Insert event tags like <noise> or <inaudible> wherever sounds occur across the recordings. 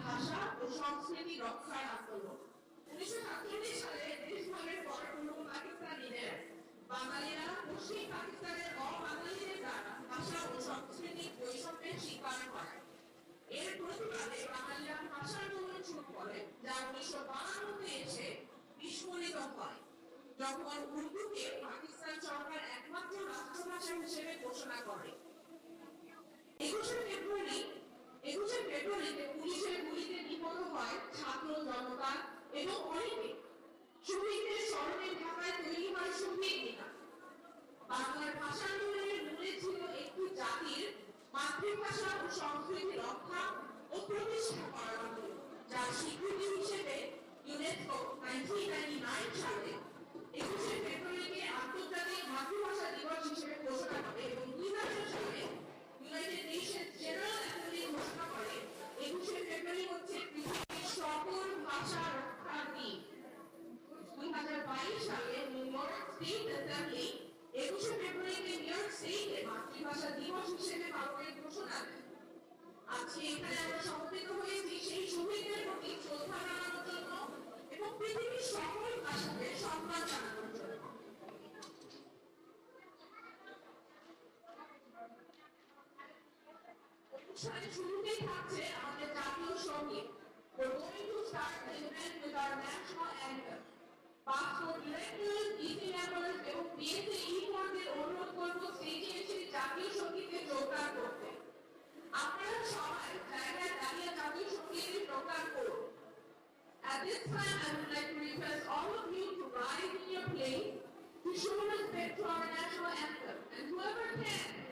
ভাষা ও সংস্কৃতি রক্ষার আন্দোলন উনিশশো সাতচল্লিশ সালে দেশভাগের পর পূর্ব পাকিস্তানিদের বাঙালিরা পশ্চিম পাকিস্তানের অবাঙালিদের দ্বারা ভাষা ও সংস্কৃতিক বৈষম্যের শিকার হয়। এর প্রতিবাদে বাঙালিরা ভাষা আন্দোলন শুরু করে যা উনিশশো বাহান্নতে এসে বিস্ফোরিত হয়। যখন উর্দুকে পাকিস্তান সরকার একমাত্র রাষ্ট্রভাষা হিসেবে ঘোষণা করে। একুশে একুশে ফেব্রুয়ারিতে পুলিশের গুলিতে নিহত হয় ছাত্র জনতা এবং অনেকে। শহীদদের স্মরণে ঢাকায় তৈরি হয় শহীদ মিনার। বাংলার ভাষা আন্দোলনের মূলে ছিল একটি জাতির মাতৃভাষা ও সংস্কৃতি রক্ষা ও প্রতিষ্ঠা করার আন্দোলন যার স্বীকৃতি হিসেবে ইউনেস্কো 1999 সালে একুশে ফেব্রুয়ারিকে আন্তর্জাতিক মাতৃভাষা দিবস হিসেবে ঘোষণা করে এবং দুই হাজার সালে ইউনাইটেড নেশনস জেনারেল অ্যাসেম্বলি ঘোষণা করে। একুশে ফেব্রুয়ারি হচ্ছে পৃথিবীর সকল ভাষা রক্ষার দিন দুই হাজার বাইশ সালে নিউ ইয়র্ক স্টেট একুশে ফেব্রুয়ারিকে নিউ স্টেটে মাতৃভাষা দিবস হিসেবে পালনের ঘোষণা দেয় আজকে এখানে আমরা সমবেত হয়েছি সেই শহীদদের প্রতি শ্রদ্ধা জানানোর জন্য এবং পৃথিবীর সকল ভাষাকে সম্মান জানানোর জন্য। অনুষ্ঠানের শুরুতেই থাকছে আমাদের জাতীয় সংগীত We're going to start the event with our national anthem. Passport director EC members এবং বিএসএ ই ফোনদের অনুরোধ করব স্টেজে এসে জাতীয় সঙ্গীতে যোগদান করতে আপনারা সবাই জায়গায় দাঁড়িয়ে জাতীয় সঙ্গীতে যোগদান করুন At this time, I would like to request all of you to rise in your place to show respect to our national anthem. And whoever can,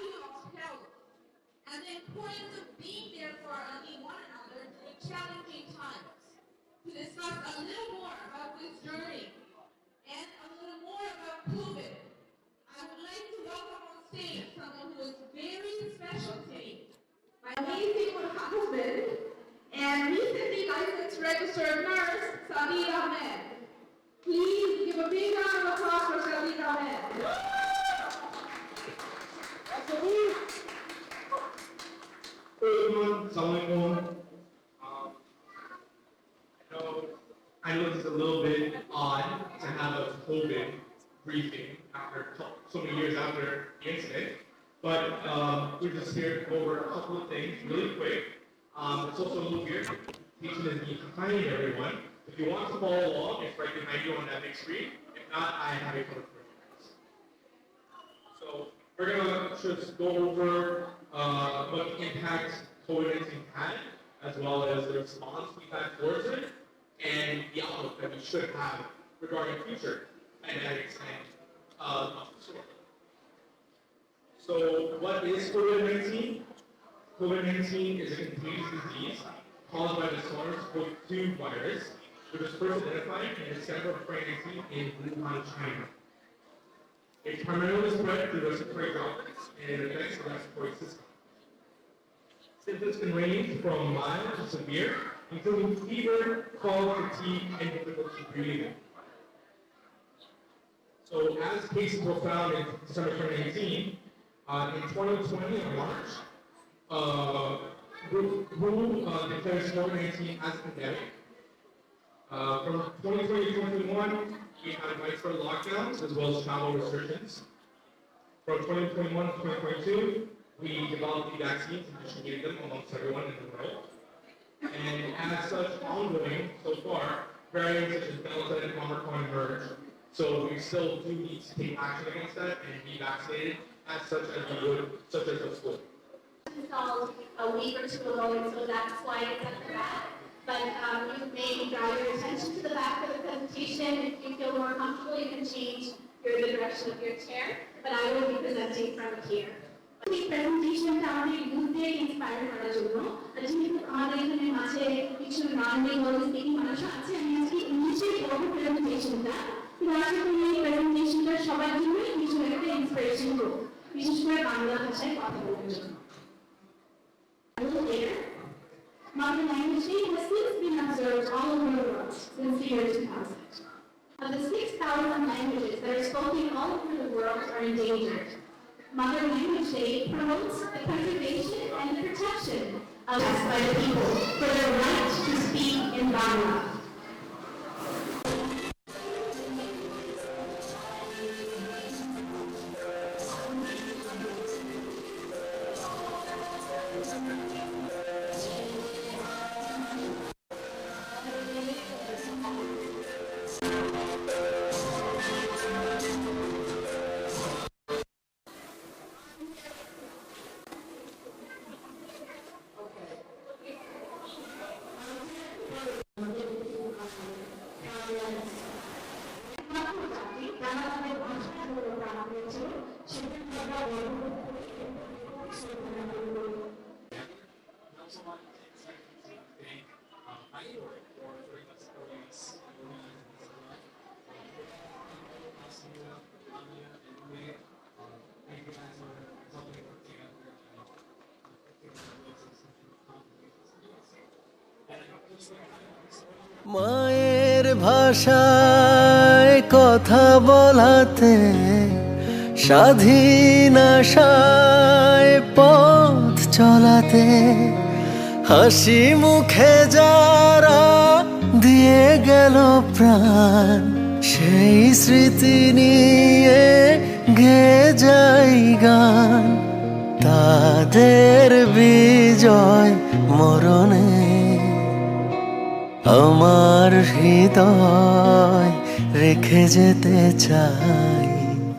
value of health and the importance of being there for one another during challenging times. To discuss a little more about this journey and a little more about COVID, I would like to welcome on stage someone who is very special to me. My amazing husband and recently licensed registered nurse, Sabir Ahmed. Please give a big round of applause for Sabir Ahmed. Everyone. Um, I know, it's a little bit odd to have a COVID briefing after so- many years after the incident, but we're just here to go over a couple of things really quick. Um, it's also a little weird. Teaching is behind everyone. If you want to follow along, it's right behind you on that big screen. If not, I have it covered we're gonna just go over uh, what impact COVID-19 had, as well as the response we've had towards it, and the outlook that we should have regarding future pandemics and uh. So what is COVID-19? COVID-19 is a contagious disease caused by the SARS-CoV-2 virus, which was first identified in December of 2019 in Wuhan, China. It primarily spread through respiratory droplets and affects the respiratory system. Symptoms can range from mild to severe, including fever, cough, fatigue, and difficulty breathing. So as cases were found in December 2019, uh, in 2020 in March, uh, WHO uh, declares COVID-19 as pandemic. Uh, from 2020 to 2021, we had widespread lockdowns as well as travel restrictions. From 2021 to 2022, we developed the vaccines and distributed them amongst everyone in the world. And as such, ongoing so far, variants such as Delta and Omicron emerge. So we still do need to take action against that and be vaccinated as such as we would, such as the flu. installed a week or two ago, so that's why it's at the back. But um, you may draw your attention to the back of the presentation. If you feel more comfortable, you can change your, the direction of your chair, but I will be presenting from here. এই প্রেজেন্টেশনটা আমাদের ইউথদের inspire করার জন্য আর যেহেতু আমাদের এখানে মাঝে কিছু নন বেঙ্গল স্পিকিং মানুষ আছে আমি আজকে ইংলিশে করবো প্রেজেন্টেশনটা কিন্তু আশা করি এই প্রেজেন্টেশনটা সবার জন্যই কিছু একটা ইন্সপিরেশন হোক বিশেষ করে বাংলা ভাষায় কথা বলার জন্য a little later, modern language has since been observed all over the world since the year 2000. Of the 6,000 languages that are spoken all over the world are endangered. Modern Language Day promotes the preservation and the protection of us by the people for their right to speak in Bangla. মায়ের ভাষায় কথা বলাতে স্বাধীন পথ চলাতে, হাসি মুখে যারা দিয়ে গেল প্রাণ, সেই স্মৃতি নিয়ে গে যাই গান। তাদের বিজয় মরণে আমার হৃদয় রেখে যেতে চাই।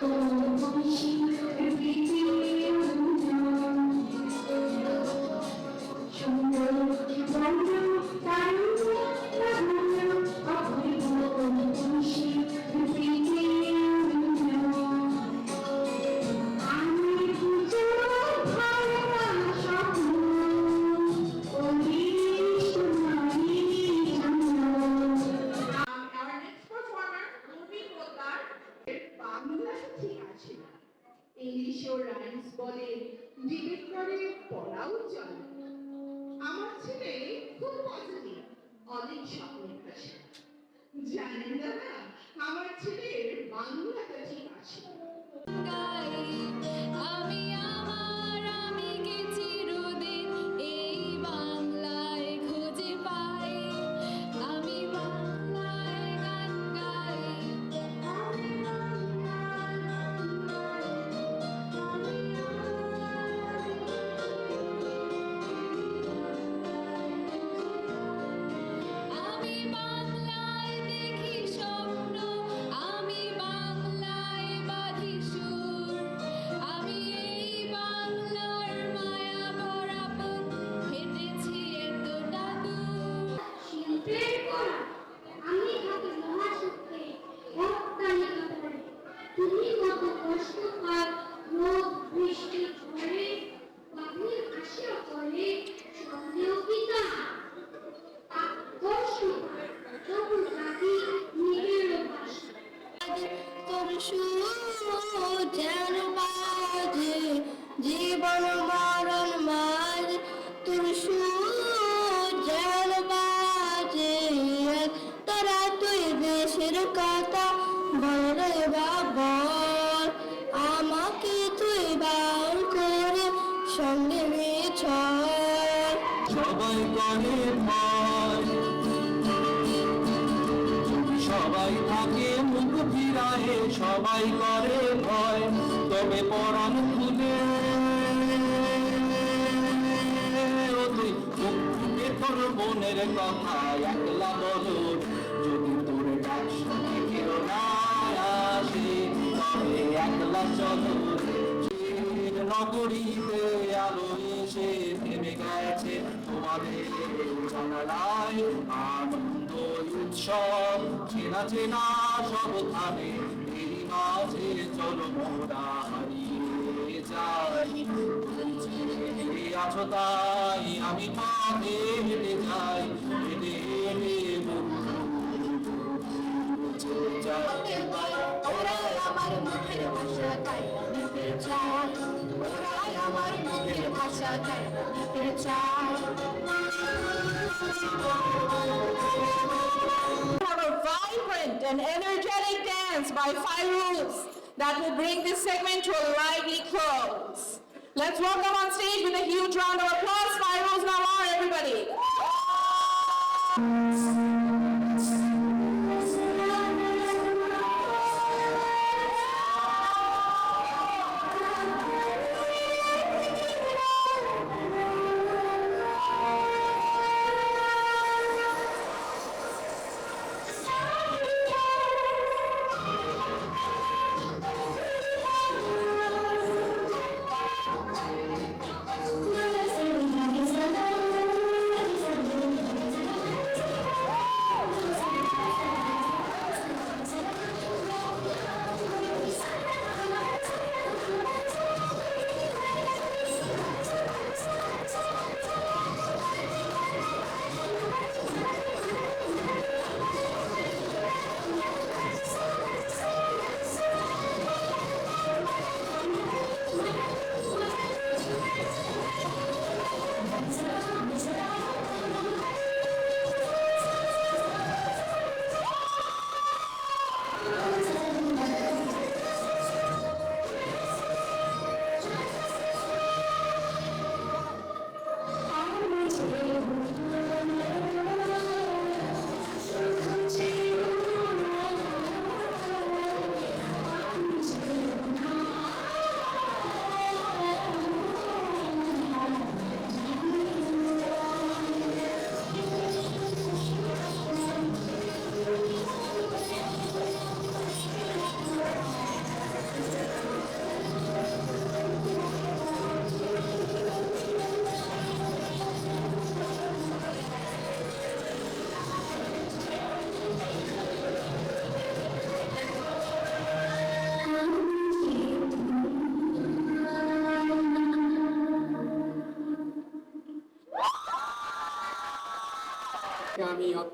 Thank you. ইংলিশে ও রাইমস বলে ডিবেট করে পড়াও চলে। আমার ছেলে খুব পজিটিভ অনেক স্বপ্নের কাছে জানেন দাদা, আমার ছেলের বাংলা কাছে আছে সবাই করে ভয়, তবে পরম খুলে তুই মুখে তোর মনের কথা, একলা বল যদি তোর আসে, তবে একলা চলো নগরীতে আলো সে থেমে গেছে, তোমাদের জানালায় আনন্দ উৎসব, চেনা চেনা সব ধানে মাঝে চলমরা হারিয়ে যাই আছো তাই আমি পথে হেঁটে যাই হেঁটে হেঁটে ওরা আমার মুখের ভাষা তাই vibrant and energetic dance by Fairuz that will bring this segment to a lively close. Let's welcome on stage with a huge round of applause, Fairuz Nawar, everybody.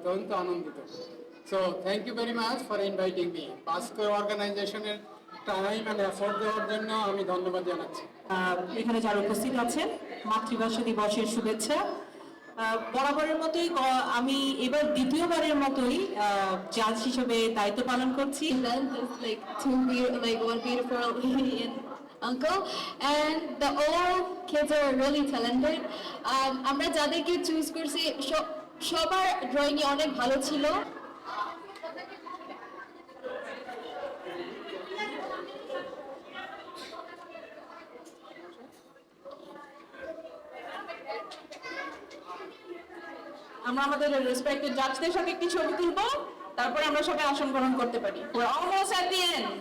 অত্যন্ত আনন্দিত। So thank you very much for inviting me পাস্কো অর্গানাইজেশনের time and effort দেওয়ার জন্য আমি ধন্যবাদ জানাচ্ছি। এখানে যারা উপস্থিত আছেন মাতৃভাষা দিবসের শুভেচ্ছা। বরাবরের মতোই আমি এবার দ্বিতীয়বারের মতোই জাজ হিসেবে দায়িত্ব পালন করছি। <laughs> Uncle. And the all kids are really talented. Um, আমরা যাদেরকে চুজ করছি সবার ড্রয়িং অনেক ভালো ছিল আমরা আমাদের রেসপেক্টেড জাজদের সাথে একটি ছবি তুলবো, তারপরে আমরা সবাই আসন গ্রহণ করতে পারি almost at the end.